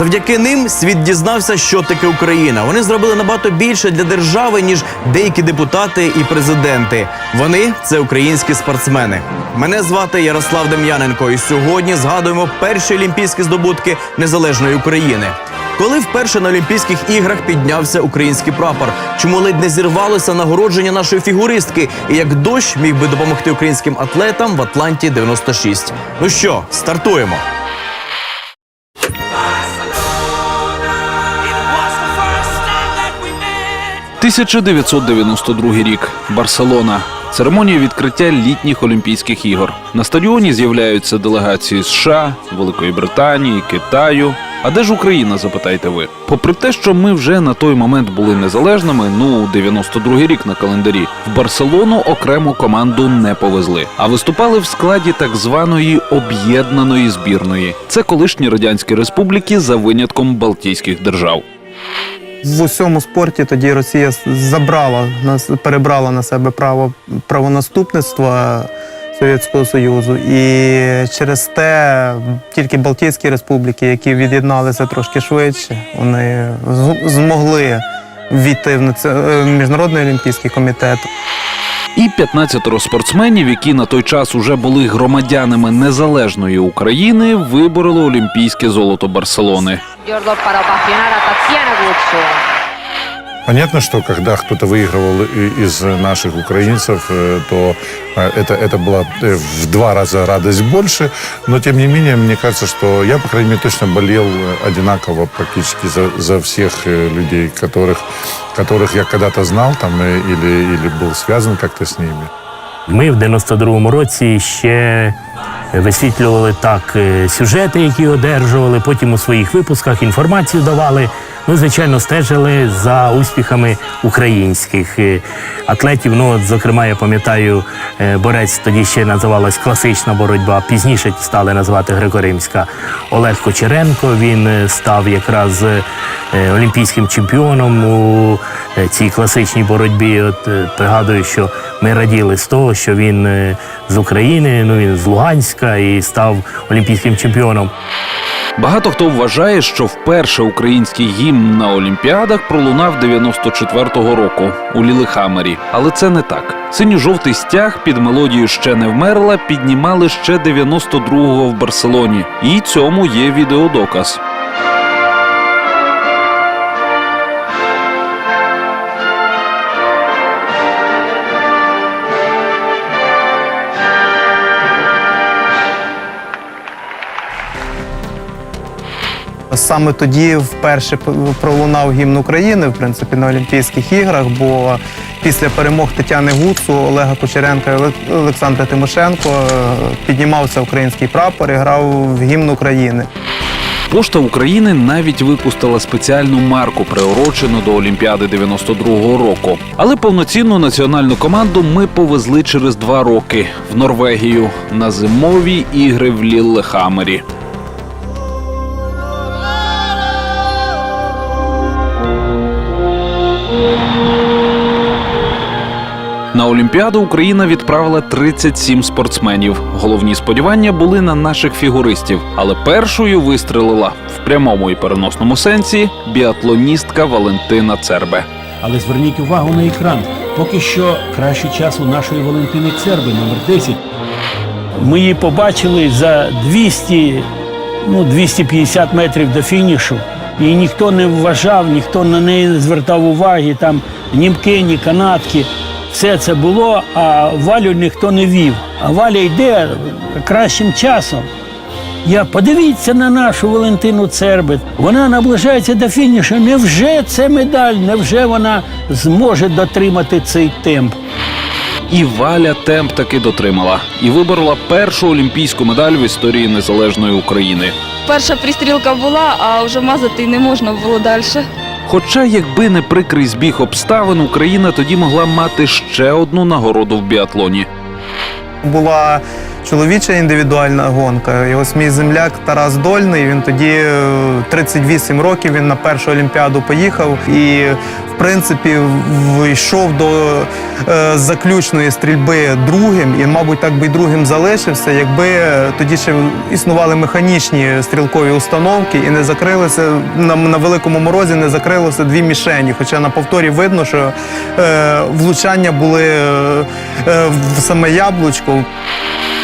Завдяки ним світ дізнався, що таке Україна. Вони зробили набагато більше для держави, ніж деякі депутати і президенти. Вони це українські спортсмени. Мене звати Ярослав Дем'яненко, і сьогодні згадуємо перші олімпійські здобутки незалежної України. Коли вперше на Олімпійських іграх піднявся український прапор, чому ледь не зірвалося нагородження нашої фігуристки, і як дощ міг би допомогти українським атлетам в Атланті 96. Ну що, стартуємо. 1992 рік. Барселона. Церемонія відкриття літніх Олімпійських ігор. На стадіоні з'являються делегації США, Великої Британії, Китаю. А де ж Україна? Запитайте ви. Попри те, що ми вже на той момент були незалежними, ну 92-й рік на календарі, в Барселону окрему команду не повезли, а виступали в складі так званої об'єднаної збірної. Це колишні радянські республіки за винятком Балтійських держав. В усьому спорті тоді Росія забрала перебрала на себе право правонаступництва Совєтського Союзу. І через те тільки Балтійські республіки, які від'єдналися трошки швидше, вони змогли війти в е, міжнародний олімпійський комітет. І 15 спортсменів, які на той час уже були громадянами незалежної України, вибороли олімпійське золото Барселони. Дёрдо Понятно, что когда кто-то выигрывал и- из наших украинцев, э, то э, это, это была э, в два раза радость больше. Но, тем не менее, мне кажется, что я, по крайней мере, точно болел э, одинаково практически за, за всех э, людей, которых, которых я когда-то знал там, э, или, или был связан как-то с ними. Ми в 92-му році ще висвітлювали так е, сюжети, які одержували, потім у своїх випусках інформацію давали. Ну, звичайно, стежили за успіхами українських е, атлетів. Ну, от, зокрема, я пам'ятаю, е, борець тоді ще називалась класична боротьба. Пізніше стали називати греко-римська. Олег Кочеренко. Він е, став якраз олімпійським чемпіоном у цій класичній боротьбі. От пригадую, що ми раділи з того, що він з України, ну він з Луганська і став олімпійським чемпіоном. Багато хто вважає, що вперше український гімн на Олімпіадах пролунав 94-го року у Лілихамері. Але це не так. Синьо-жовтий стяг під мелодію ще не вмерла піднімали ще 92-го в Барселоні. І цьому є відеодоказ. Саме тоді вперше пролунав гімн України, в принципі, на Олімпійських іграх, бо після перемог Тетяни Гуцу, Олега Кучеренка і Олександра Тимошенко е, піднімався український прапор і грав в гімн України. Пошта України навіть випустила спеціальну марку, приурочену до Олімпіади 92-го року. Але повноцінну національну команду ми повезли через два роки в Норвегію на зимові ігри в Ліллехамері. На Олімпіаду Україна відправила 37 спортсменів. Головні сподівання були на наших фігуристів, але першою вистрелила в прямому і переносному сенсі біатлоністка Валентина Цербе. Але зверніть увагу на екран. Поки що кращий час у нашої Валентини Церби, номер 10. Ми її побачили за 200, ну, 250 метрів до фінішу. І ніхто не вважав, ніхто на неї не звертав уваги. Там німки, ні канатки. Все це було, а Валю ніхто не вів. А Валя йде кращим часом. Я подивіться на нашу Валентину Цербет. Вона наближається до фінішу. Невже це медаль? Невже вона зможе дотримати цей темп? І Валя темп таки дотримала і виборола першу олімпійську медаль в історії незалежної України. Перша пристрілка була, а вже мазати не можна було далі. Хоча, якби не прикрий збіг обставин, Україна тоді могла мати ще одну нагороду в біатлоні. Була чоловіча індивідуальна гонка. І ось мій земляк Тарас Дольний. Він тоді е, 38 років. Він на першу олімпіаду поїхав і, в принципі, вийшов до е, заключної стрільби другим. І, мабуть, так би й другим залишився, якби тоді ще існували механічні стрілкові установки і не закрилися на, на великому морозі, не закрилося дві мішені. Хоча на повторі видно, що е, влучання були е, е, в саме яблучко.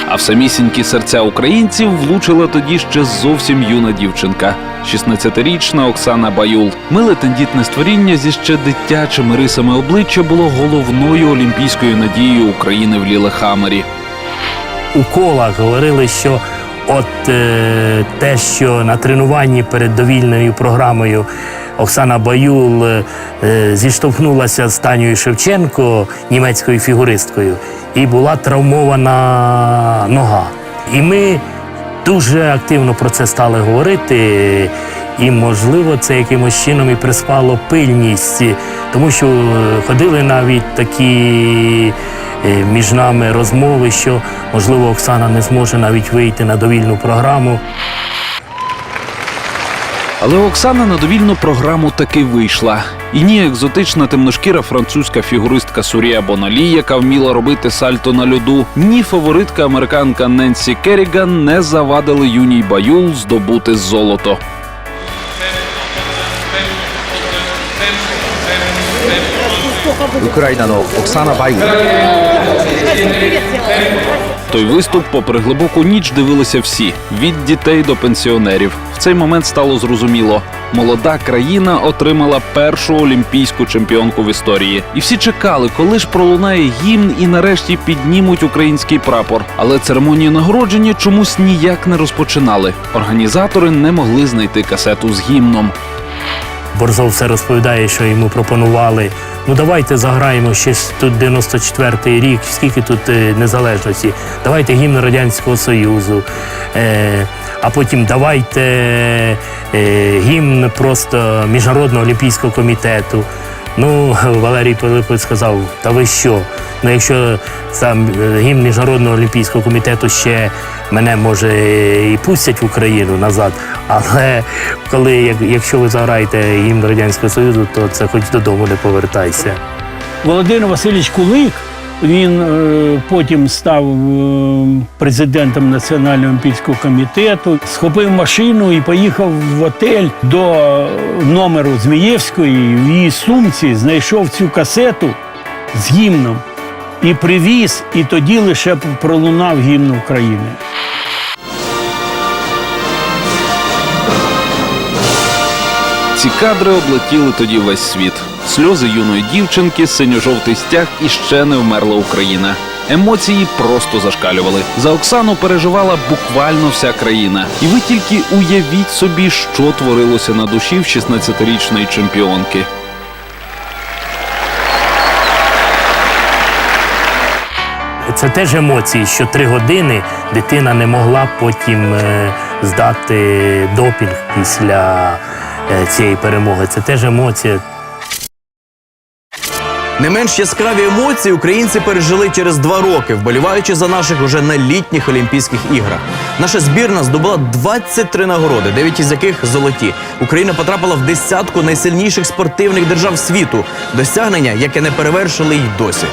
А в самісінькі серця українців влучила тоді ще зовсім юна дівчинка. 16-річна Оксана Баюл. Миле тендітне створіння зі ще дитячими рисами обличчя було головною олімпійською надією України в Лілехамері. у колах говорили, що от е, те, що на тренуванні перед довільною програмою Оксана Баюл е, е, зіштовхнулася з Танією Шевченко, німецькою фігуристкою, і була травмована нога. І ми дуже активно про це стали говорити. І, можливо, це якимось чином і приспало пильність, тому що ходили навіть такі е, між нами розмови, що можливо Оксана не зможе навіть вийти на довільну програму. Але Оксана на довільну програму таки вийшла. І ні екзотична темношкіра французька фігуристка Сурія Боналі, яка вміла робити сальто на льоду, ні фаворитка американка Ненсі Керріган не завадили юній Баюл здобути золото. Той виступ, попри глибоку ніч, дивилися всі від дітей до пенсіонерів. В цей момент стало зрозуміло: молода країна отримала першу олімпійську чемпіонку в історії, і всі чекали, коли ж пролунає гімн і нарешті піднімуть український прапор. Але церемонію нагородження чомусь ніяк не розпочинали. Організатори не могли знайти касету з гімном. Борзов все розповідає, що йому пропонували. Ну давайте заграємо ще тут 94-й рік, скільки тут е, незалежності. Давайте гімн Радянського Союзу. Е, а потім давайте е, гімн просто Міжнародного олімпійського комітету. Ну, Валерій Пилипович сказав: та ви що? Ну, якщо сам е, гімн Міжнародного олімпійського комітету ще мене може і пустять в Україну назад, але коли якщо ви заграєте гімн Радянського Союзу, то це хоч додому не повертайся. Володимир Васильович Кулик. Він е, потім став е, президентом Національного олімпійського комітету, схопив машину і поїхав в отель до номеру Змієвської. В її сумці знайшов цю касету з гімном і привіз, і тоді лише пролунав гімн України. Ці кадри облетіли тоді весь світ. Сльози юної дівчинки, синьо-жовтий стяг і ще не вмерла Україна. Емоції просто зашкалювали. За Оксану переживала буквально вся країна. І ви тільки уявіть собі, що творилося на душі в 16-річної чемпіонки. Це теж емоції, що три години дитина не могла потім е, здати допінг після е, цієї перемоги. Це теж емоція. Не менш яскраві емоції українці пережили через два роки, вболіваючи за наших уже на літніх Олімпійських іграх. Наша збірна здобула 23 нагороди, 9 із яких золоті. Україна потрапила в десятку найсильніших спортивних держав світу. Досягнення, яке не перевершили й досі.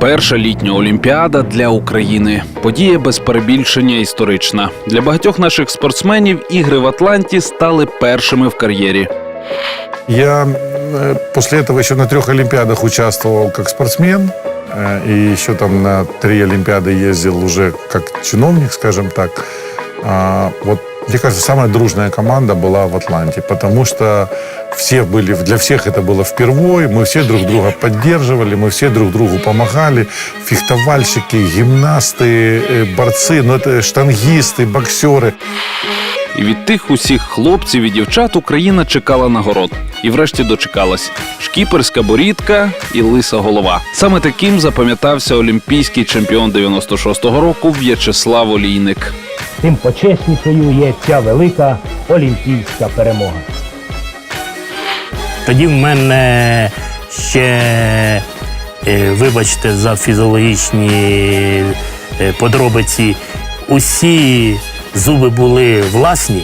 Перша літня олімпіада для України. Подія без перебільшення історична. Для багатьох наших спортсменів ігри в Атланті стали першими в кар'єрі. Я э, после этого еще на трех Олимпиадах участвовал как спортсмен. э, И еще там на три Олимпиады ездил уже как чиновник, скажем так. А, Вот, мне кажется, самая дружная команда была в Атланте, потому что все были, для всех это было впервые, мы все друг друга поддерживали, мы все друг другу помогали, фехтовальщики, гимнасты, э, борцы, ну это штангисты, боксеры. І від тих усіх хлопців і дівчат Україна чекала нагород. І врешті дочекалась шкіперська борідка і лиса голова. Саме таким запам'ятався олімпійський чемпіон 96-го року В'ячеслав Олійник. Тим почеснішою є ця велика олімпійська перемога. Тоді в мене ще, е, вибачте, за фізіологічні е, подробиці, усі зуби були власні,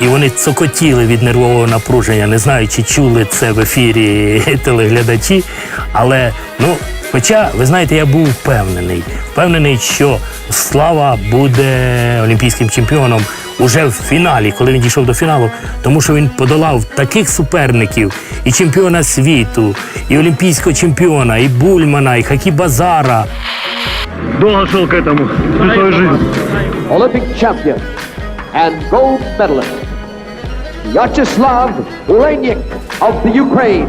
і вони цокотіли від нервового напруження. Не знаю, чи чули це в ефірі телеглядачі. Але ну, хоча, ви знаєте, я був впевнений, впевнений, що Слава буде олімпійським чемпіоном уже в фіналі, коли він дійшов до фіналу, тому що він подолав таких суперників і чемпіона світу, і олімпійського чемпіона, і Бульмана, і Хакі Базара. Olympic champion and gold medalist, Vyacheslav Olenyk of the Ukraine.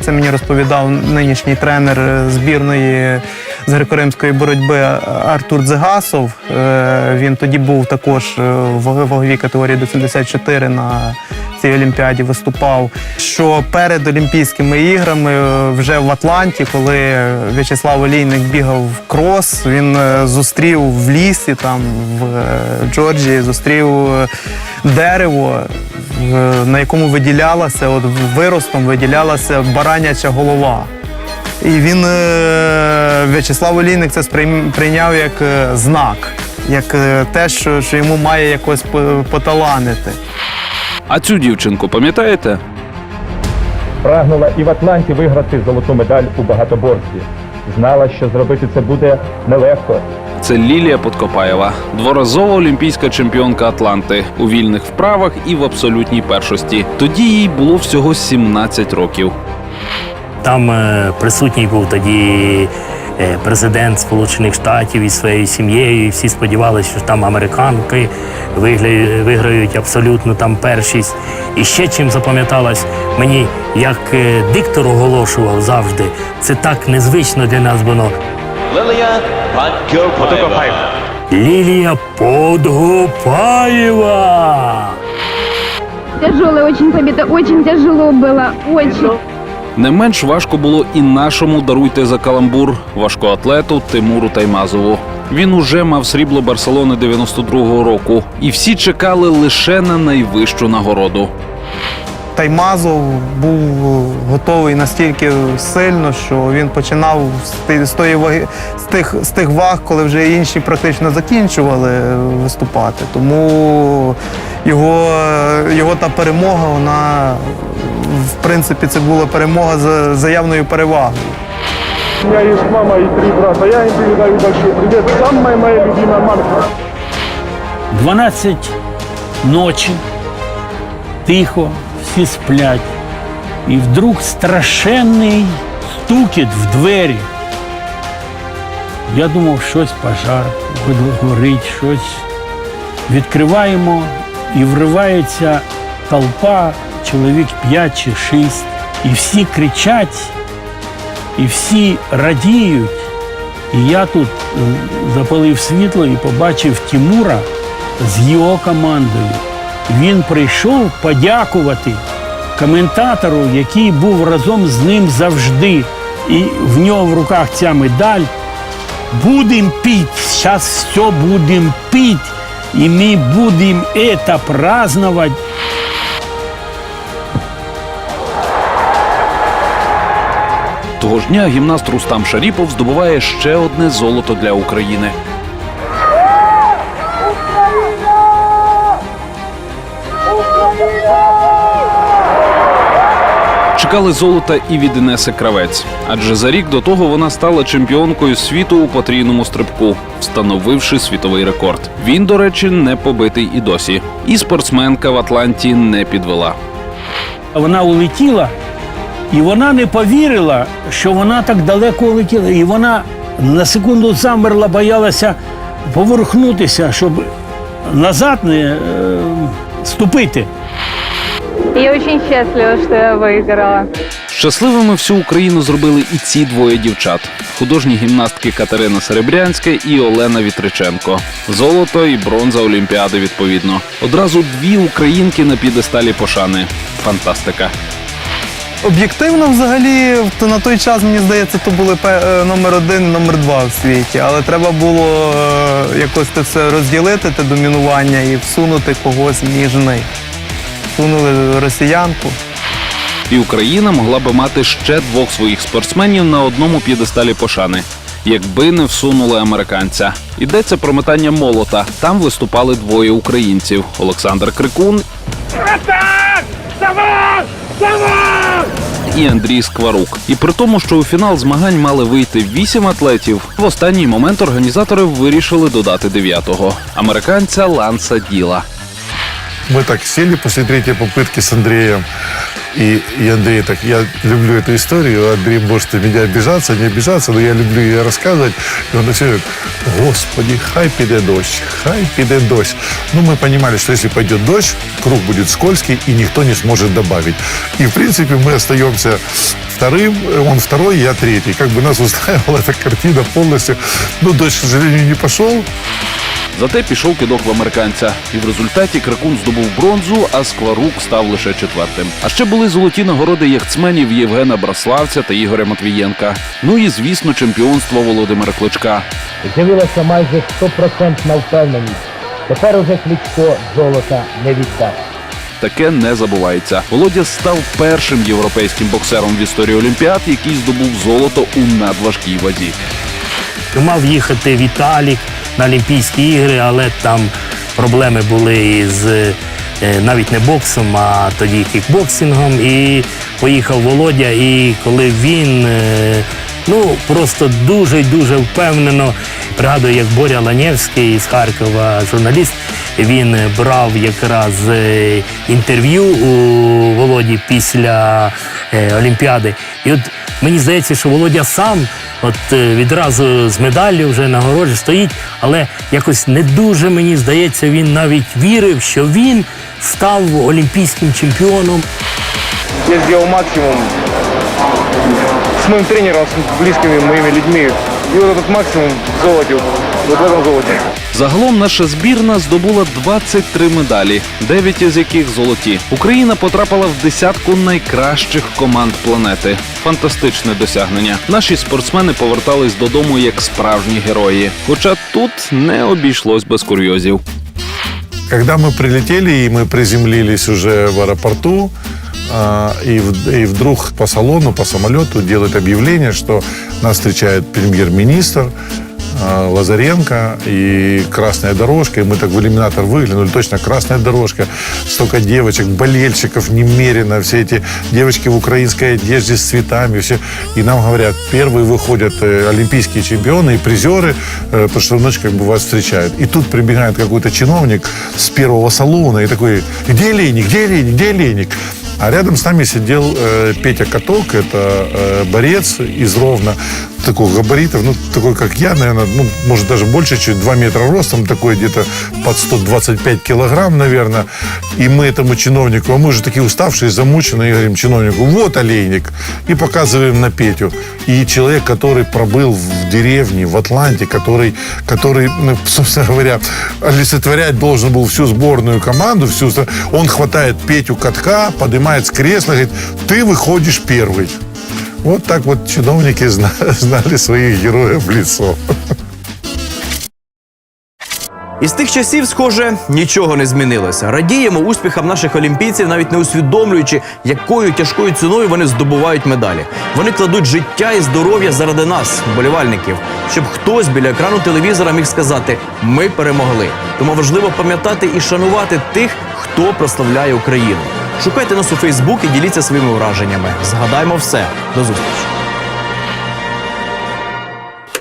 Це мені розповідав нинішній тренер е, збірної з греко-римської боротьби Артур Дзегасов. Е, Він тоді був також е, в ваговій категорії до 74 на цій олімпіаді виступав. Що перед Олімпійськими іграми е, вже в Атланті, коли В'ячеслав Олійник бігав в крос, він е, зустрів в лісі, там в е, Джорджії, зустрів дерево, на якому виділялася, от виростом виділялася бараняча голова. І він, В'ячеслав Олійник, це сприйм- прийняв як знак, як те, що йому має якось поталанити. А цю дівчинку пам'ятаєте? Прагнула і в Атланті виграти золоту медаль у багатоборстві. Знала, що зробити це буде нелегко. Це Лілія Подкопаєва, дворазова олімпійська чемпіонка Атланти у вільних вправах і в абсолютній першості. Тоді їй було всього 17 років. Там е, присутній був тоді президент Сполучених Штатів із своєю сім'єю. І всі сподівалися, що там американки виграють абсолютно там першість. І ще чим запам'яталось мені, як е, диктор оголошував завжди, це так незвично для нас було. Лілія Подгопаєва. Тяжелая очень победа, очень тяжело было, очень. Не менш важко було і нашому даруйте за каламбур важкоатлету Тимуру Таймазову. Він уже мав срібло Барселони 92-го року, і всі чекали лише на найвищу нагороду. Таймазов був готовий настільки сильно, що він починав з тої ваги, з тих, з тих ваг, коли вже інші практично закінчували виступати. Тому його, його та перемога, вона в принципі це була перемога за заявною перевагою. У мене є мама і три брата. Я їм передаю большой привіт. Самая моя любима мамка. 12 ночі, тихо, всі сплять. І вдруг страшенний стукіт в двері. Я думав, щось пожар, горить, щось. Відкриваємо і вривається толпа, чоловік 5 чи 6. І всі кричать, і всі радіють. І я тут е, запалив світло і побачив Тімура з його командою. Він прийшов подякувати коментатору, який був разом з ним завжди. І в нього в руках ця медаль. Будем пить, зараз все будем пить, і ми будемо це праздновать. Того ж дня гімнаст Рустам Шаріпов здобуває ще одне золото для України. Чекали золота і від Інеси Кравець, адже за рік до того вона стала чемпіонкою світу у потрійному стрибку, встановивши світовий рекорд. Він, до речі, не побитий і досі. І спортсменка в Атланті не підвела. Вона улетіла, і вона не повірила, що вона так далеко улетіла. І вона на секунду замерла, боялася поверхнутися, щоб назад не е, ступити. Я очень счастлива, что я выиграла. Щасливими всю Україну зробили і ці двоє дівчат: художні гімнастки Катерина Серебрянська і Олена Вітриченко. Золото і бронза Олімпіади відповідно. Одразу дві українки на підесталі пошани. Фантастика. Об'єктивно, взагалі, то на той час, мені здається, то були е, номер один номер два в світі. Але треба було е, якось це все розділити, те домінування, і всунути когось між них. Всунули росіянку. І Україна могла би мати ще двох своїх спортсменів на одному п'єдесталі пошани. Якби не всунули американця. Йдеться про метання молота. Там виступали двоє українців: Олександр Крикун і Андрій Скварук. І при тому, що у фінал змагань мали вийти вісім атлетів, в останній момент організатори вирішили додати дев'ятого американця Ланса Діла. Мы так сели после третьей попытки с Андреем. И, и Андрей так, я люблю эту историю, Андрей может на меня обижаться, не обижаться, но я люблю ее рассказывать. И он все говорит, господи, хай піде дождь, хай піде дождь. Ну, мы понимали, что если пойдет дождь, круг будет скользкий, и никто не сможет добавить. И, в принципе, мы остаемся вторым, он второй, я третий. Как бы нас устраивала эта картина полностью. Ну, дождь, к сожалению, не пошел. Зате пішов кидок в американця, і в результаті Крикун здобув бронзу, а Скварук став лише четвертим. А ще були золоті нагороди яхтсменів Євгена Браславця та Ігоря Матвієнка. Ну і звісно, чемпіонство Володимира Кличка. З'явилася майже стопроцентна впевненість. Тепер уже Кличко золота не віддасть. Таке не забувається. Володя став першим європейським боксером в історії Олімпіад, який здобув золото у надважкій вазі. Мав їхати Віталік на Олімпійські ігри, але там проблеми були із е, навіть не боксом, а тоді кікбоксингом. І поїхав Володя. І коли він е, ну просто дуже дуже впевнено пригадую, як Боря Ланєвський з Харкова, журналіст, він брав якраз е, інтерв'ю у Володі після е, Олімпіади. І от мені здається, що Володя сам от е, відразу з медаллю вже нагороджує стоїть, але якось не дуже мені здається, він навіть вірив, що він став олімпійським чемпіоном. Я сделал максимум с моим тренером, с близкими моими людьми. И вот этот максимум в золоте, вот в этом золоте. Загалом наша збірна здобула 23 медалі, 9 із яких золоті. Україна потрапила в десятку найкращих команд планети. Фантастичне досягнення. Наші спортсмени повертались додому як справжні герої. Хоча тут не обійшлось без курйозів. Когда мы прилетели и мы приземлились уже в аэропорту, а, и, в- и вдруг по салону, по самолету делают объявление, что нас встречает премьер-министр а, Лазаренко и красная дорожка. И мы так в иллюминатор выглянули, точно красная дорожка. Столько девочек, болельщиков немерено. Все эти девочки в украинской одежде с цветами. Все. И нам говорят, первые выходят э, олимпийские чемпионы и призеры, э, потому что ночь как бы вас встречают. И тут прибегает какой-то чиновник с первого салона и такой, где Леник, где Леник, где Леник? А рядом с нами сидел э, Петя Каток, это э, борец из Ровно, такого габаритов, ну, такой, как я, наверное, ну, может, даже больше, чуть 2 метра ростом, такой где-то под 125 килограмм, наверное. И мы этому чиновнику, а мы уже такие уставшие, замученные, говорим чиновнику, вот олейник. И показываем на Петю. И человек, который пробыл в деревне, в Атланте, который, который ну, собственно говоря, олицетворять должен был всю сборную команду, всю, он хватает Петю Катка, поднимает с кресла, говорит, ты выходишь первый. Вот так вот чиновники зна- знали своих героев в лицо. Із тих часів, схоже, нічого не змінилося. Радіємо успіхам наших олімпійців, навіть не усвідомлюючи, якою тяжкою ціною вони здобувають медалі. Вони кладуть життя і здоров'я заради нас, вболівальників, щоб хтось біля екрану телевізора міг сказати: Ми перемогли. Тому важливо пам'ятати і шанувати тих, хто прославляє Україну. Шукайте нас у Фейсбук і діліться своїми враженнями. Згадаймо все. До зустрічі.